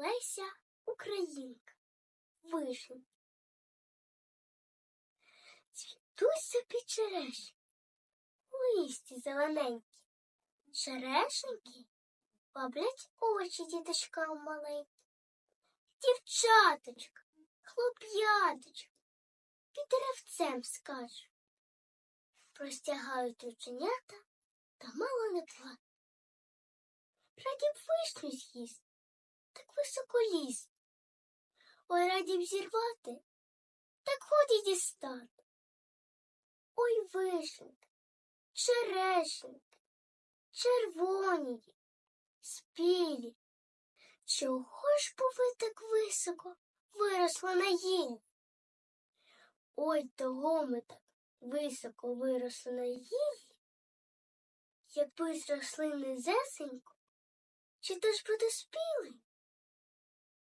Леся Українка. Вишень. Цвітусь собі черешні, у листі зелененькі. Черешеньки баблять очі діточкам маленькі. Дівчаточка, хлоп'яточка, під деревцем скачу. Простягають рученята та мало не плачуть. Раді б вишню з'їсти, так високо ліз. Ой, раді б зірвати, так ході дістати. Ой, вишеньки, черешеньки, червоні, спілі. Чого ж бо ви так високо виросли на гілі? Ой, того ми так високо виросли на гілі, якби зросли низесенько, чи то ж буде спілі?